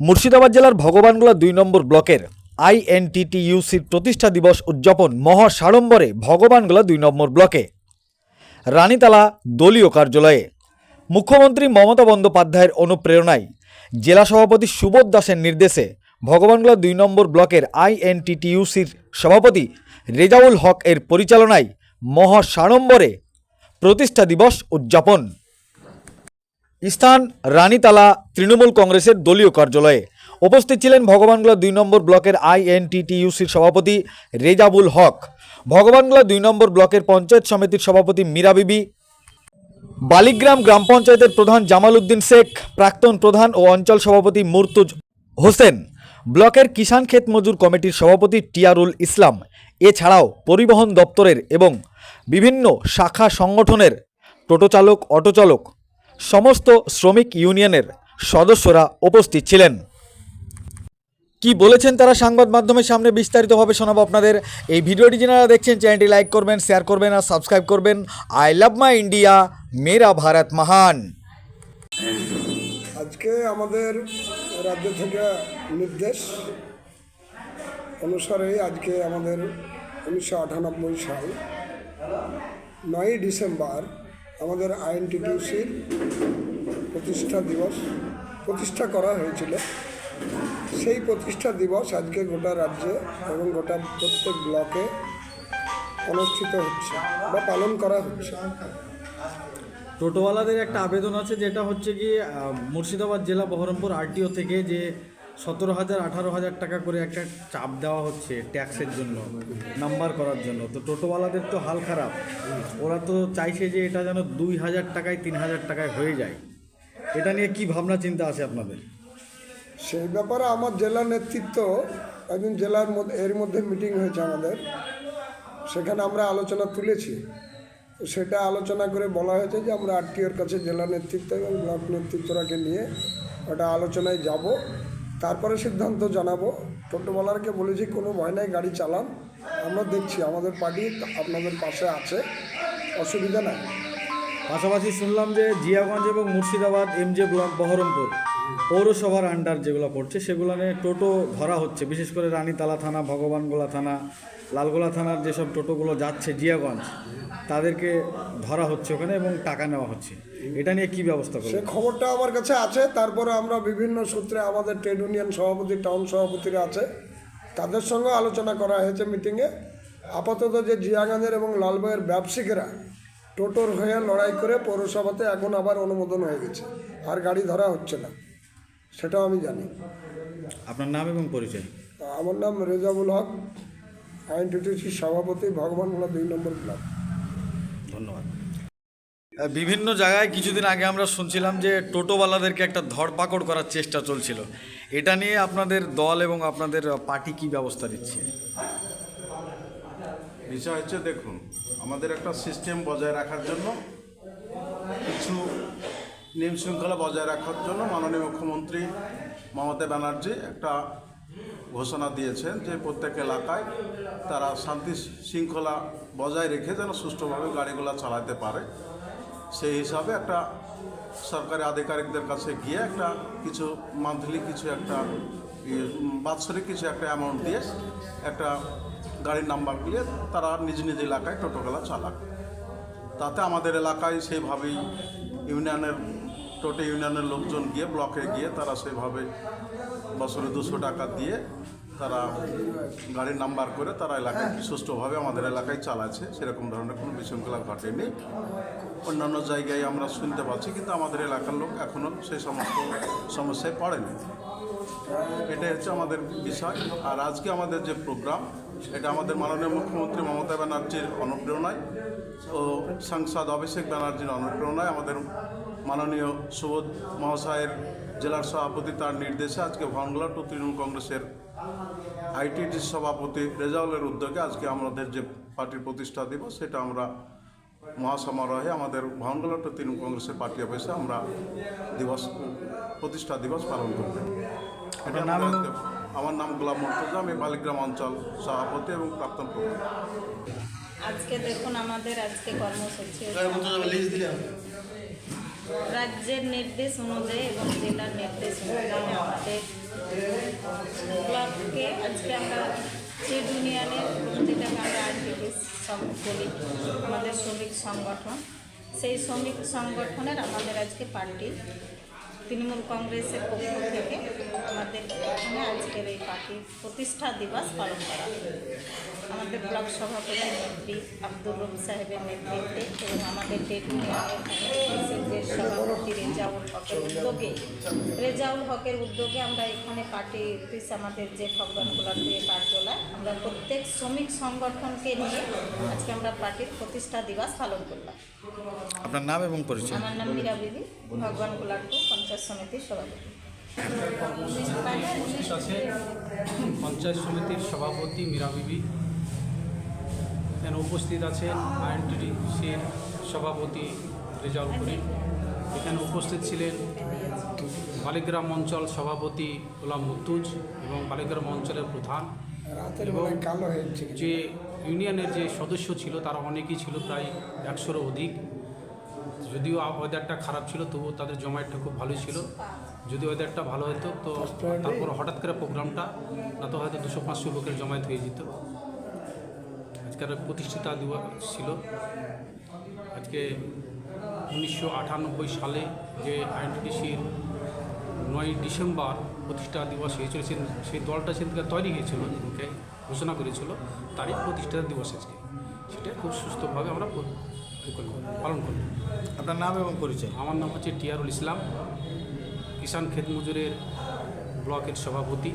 মুর্শিদাবাদ জেলার ভগবানগোলা দুই নম্বর ব্লকের আইএনটিটিইউসির প্রতিষ্ঠা দিবস উদযাপন মহা সাড়ম্বরে ভগবানগোলা দুই নম্বর ব্লকে। রানীতালা দলীয় কার্যালয়ে। মুখ্যমন্ত্রী মমতা বন্দ্যোপাধ্যায়ের অনুপ্রেরণায় জেলা সভাপতি সুবোধ দাসের নির্দেশে ভগবানগোলা দুই নম্বর ব্লকের আইএনটিটিইউসির সভাপতি রেজাউল হক এর পরিচালনায় মহা সাড়ম্বরে প্রতিষ্ঠা দিবস উদযাপন। স্থান রানীতালা তৃণমূল কংগ্রেসের দলীয় কার্যালয়ে। উপস্থিত ছিলেন ভগবানগোলা দুই নম্বর ব্লকের আইএনটিটিইউসির সভাপতি রেজাবুল হক। ভগবানগোলা দুই নম্বর ব্লকের পঞ্চায়েত সমিতির সভাপতি মীরা বিবি। বালিগ্রাম গ্রাম পঞ্চায়েতের প্রধান জামাল উদ্দিন শেখ, প্রাক্তন প্রধান ও অঞ্চল সভাপতি মুর্তুজ হোসেন। ব্লকের কিষাণ ক্ষেত মজুর কমিটির সভাপতি টিয়ারুল ইসলাম। এছাড়াও পরিবহন দপ্তরের এবং বিভিন্ন শাখা সংগঠনের টোটো চালক অটো চালক সমস্ত শ্রমিক ইউনিয়নের সদস্যরা উপস্থিত ছিলেন। কি বলেছেন তারা? সংবাদ মাধ্যমের সামনে বিস্তারিতভাবে শোনাবো আপনাদের। এই ভিডিওটি যারা দেখছেন, চ্যানেলটি লাইক করবেন, শেয়ার করবেন আর সাবস্ক্রাইব করবেন। আই লাভ মাই ইন্ডিয়া, মেরা ভারত মহান। আজকে আমাদের রাজ্য থেকে নির্দেশ অনুসারে আজকে আমাদের উনিশশো আটানব্বই সাল নয়ই ডিসেম্বর আমাদের আইএনটিটিউসির প্রতিষ্ঠা দিবস প্রতিষ্ঠা করা হয়েছিল। সেই প্রতিষ্ঠা দিবস আজকে গোটা রাজ্যে এবং গোটা প্রত্যেক ব্লকে অনুষ্ঠিত হচ্ছে বা পালন করা হচ্ছে। টোটোওয়ালাদের একটা আবেদন আছে, যেটা হচ্ছে কি মুর্শিদাবাদ জেলা বহরমপুর আরটিও থেকে যে সতেরো হাজার, আঠারো হাজার টাকা করে একটা চাপ দেওয়া হচ্ছে ট্যাক্সের জন্য, নাম্বার করার জন্য। তো টোটোওয়ালাদের তো হাল খারাপ। ওরা তো চাইছে যে এটা যেন দুই হাজার টাকায়, তিন হাজার টাকায় হয়ে যায়। এটা নিয়ে কি ভাবনা, চিন্তা আছে আপনাদের? সেই ব্যাপারে আমার জেলা নেতৃত্ব একদিন জেলার মধ্যে এর মধ্যে মিটিং হয়েছে আমাদের। সেখানে আমরা আলোচনা তুলেছি। সেটা আলোচনা করে বলা হয়েছে যে আমরা আরটিওর কাছে জেলা নেতৃত্ব এবং ব্লক নেতৃত্বরাকে নিয়ে ওটা আলোচনায় যাব। তারপরে সিদ্ধান্ত জানাব। টোটোওয়ালারকে বলেছি কোনো ভয় নাই, গাড়ি চালান। আমরা দেখছি, আমাদের পার্টি আপনাদের পাশে আছে। অসুবিধা নাই। পাশাপাশি শুনলাম যে জিয়াগঞ্জ এবং মুর্শিদাবাদ এমজে ব্লক বহরমপুর। পৌরসভার আন্ডার যেগুলো পড়ছে সেগুলো নিয়ে টোটো ধরা হচ্ছে। বিশেষ করে রানীতালা থানা, ভগবানগোলা থানা, লালগোলা থানার যেসব টোটোগুলো যাচ্ছে, জিয়াগঞ্জ, তাদেরকে ধরা হচ্ছে ওখানে এবং টাকা নেওয়া হচ্ছে। এটা নিয়ে কি ব্যবস্থা সে খবরটা আমার কাছে আছে। তারপরে আমরা বিভিন্ন সূত্রে আমাদের ট্রেড ইউনিয়ন সভাপতি, টাউন সভাপতিরা আছে। তাদের সঙ্গে আলোচনা করা হয়েছে মিটিংয়ে। আপাতত যে জিয়াগঞ্জের এবং লালবাইয়ের ব্যবসায়িকরা টোটোর হয়ে লড়াই করে পৌরসভাতে এখন আবার অনুমোদন হয়ে গেছে। আর গাড়ি ধরা হচ্ছে না। সেটাও আমি জানি। আপনার নাম এবং পরিচয়? আমার নাম রেজাবুল হক। আইনটিটিসি সভাপতি ভগবানগোলা দুই নম্বর ব্লক। ধন্যবাদ। বিভিন্ন জায়গায় কিছুদিন আগে আমরা শুনছিলাম যে টোটোওয়ালাদেরকে একটা ধরপাকড় করার চেষ্টা চলছিল। এটা নিয়ে আপনাদের দল এবং আপনাদের পার্টি কি ব্যবস্থা নিচ্ছে? বিষয় হচ্ছে দেখুন আমাদের একটা সিস্টেম বজায় রাখার জন্য কিছু নিয়ম শৃঙ্খলা বজায় রাখার জন্য মাননীয় মুখ্যমন্ত্রী মমতা ব্যানার্জি একটা ঘোষণা দিয়েছেন যে প্রত্যেক এলাকায় তারা শান্তি শৃঙ্খলা বজায় রেখে যেন সুষ্ঠুভাবে গাড়িগুলো চালাতে পারে। সেই হিসাবে একটা সরকারি আধিকারিকদের কাছে গিয়ে একটা কিছু মান্থলি কিছু একটা বাৎসরিক কিছু একটা অ্যামাউন্ট দিয়ে একটা গাড়ির নাম্বার দিয়ে তারা নিজ নিজ এলাকায় টোটোগুলা চালাক। তাতে আমাদের এলাকায় সেইভাবেই ইউনিয়নের টোটো ইউনিয়নের লোকজন গিয়ে ব্লকে গিয়ে তারা সেভাবে বছরে দুশো টাকা দিয়ে তারা গাড়ির নাম্বার করে তারা এলাকায় সুষ্ঠুভাবে আমাদের এলাকায় চালাচ্ছে। সেরকম ধরনের কোনো বিশৃঙ্খলা ঘটেনি। অন্যান্য জায়গায় আমরা শুনতে পাচ্ছি, কিন্তু আমাদের এলাকার লোক এখনও সেই সমস্ত সমস্যায় পড়েনি। এটাই হচ্ছে আমাদের বিষয়। আর আজকে আমাদের যে প্রোগ্রাম, এটা আমাদের মাননীয় মুখ্যমন্ত্রী মমতা ব্যানার্জির অনুপ্রেরণায় ও সাংসদ অভিষেক ব্যানার্জির অনুপ্রেরণায় আমাদের মাননীয় সুবোধ মহাশয়ের জেলার সভাপতি তার নির্দেশে আজকে ভাঙ্গলা টু তৃণমূল কংগ্রেসের আইটিডি সভাপতি রেজাউলের উদ্যোগে আজকে আমাদের যে পার্টির প্রতিষ্ঠা দিবস সেটা আমরা মহাসমারোহে আমাদের ভাঙ্গলা টু তৃণমূল কংগ্রেসের পার্টি অফিসে আমরা দিবস প্রতিষ্ঠা দিবস পালন করব। নাম? আমার নাম গোলাম মুর্তজা আমি বালিগ্রাম অঞ্চল সভাপতি এবং প্রাক্তন প্রধান আজকে দেখুন আমাদের আজকে কর্মসূচি রাজ্যের নির্দেশ অনুযায়ী এবং জেলার নির্দেশ অনুযায়ী আমাদের ব্লককে আজকে আমরা ট্রেড ইউনিয়নের যেটাকে আমরা আরটিপিস বলি আমাদের শ্রমিক সংগঠন সেই শ্রমিক সংগঠনের আমাদের আজকে পার্টি তৃণমূল কংগ্রেসের পক্ষ থেকে আমাদের এখানে আজকের এই পার্টির প্রতিষ্ঠা দিবস পালন করা। আমাদের ব্লক সভাপতি নেত্রী আব্দুর রব সাহেবের নেতৃত্বে এবং আমাদের যে সভাপতি রেজাউল হকের উদ্যোগে। রেজাউল হকের উদ্যোগে আমরা এখানে পার্টি অফিস আমাদের যে ভগবানগুলার দিয়ে কার্যালয় আমরা প্রত্যেক শ্রমিক সংগঠনকে নিয়ে আজকে আমরা পার্টির প্রতিষ্ঠা দিবস পালন করলাম। আপনার নাম এবং পরিচয়? আমার নাম মীরা বিবি ভগবান গোলাটু পঞ্চায়েত সমিতির সভাপতি। পঞ্চায়েত সমিতির সভাপতি মীরা বিবি। এখানে উপস্থিত আছেন আইএনটিডিসির সভাপতি রেজাউল করিম। এখানে উপস্থিত ছিলেন বালিগ্রাম অঞ্চল সভাপতি গোলাম মুত্তুজ এবং বালিগ্রাম অঞ্চলের প্রধান এবং যে ইউনিয়নের যে সদস্য ছিল তারা অনেকেই ছিল প্রায় একশোরও অধিক। যদিও ওয়েদারটা খারাপ ছিল তবুও তাদের জমায়েতটা খুব ভালোই ছিল। যদি ওয়েদারটা ভালো হতো তো তারপর হঠাৎ করে প্রোগ্রামটা না তো হয়তো দুশো পাঁচশো লোকের জমায়েত হয়ে যেত। আজকের প্রতিষ্ঠিতা দিবস ছিল। আজকে উনিশশো আটানব্বই সালে যে আইএনটিডিসির নয় ডিসেম্বর প্রতিষ্ঠা দিবস হয়েছিল সেই দলটা সেদিনকে তৈরি হয়েছিল যেদিনকে ঘোষণা করেছিল তারই প্রতিষ্ঠা দিবস আজকে। সেটা খুব সুস্থভাবে আমরা পালন করি আপনার নাম এবং পরিচয়? আমার নাম হচ্ছে টিয়ারুল ইসলাম। কিষাণ ক্ষেত মজুরের ব্লকের সভাপতি।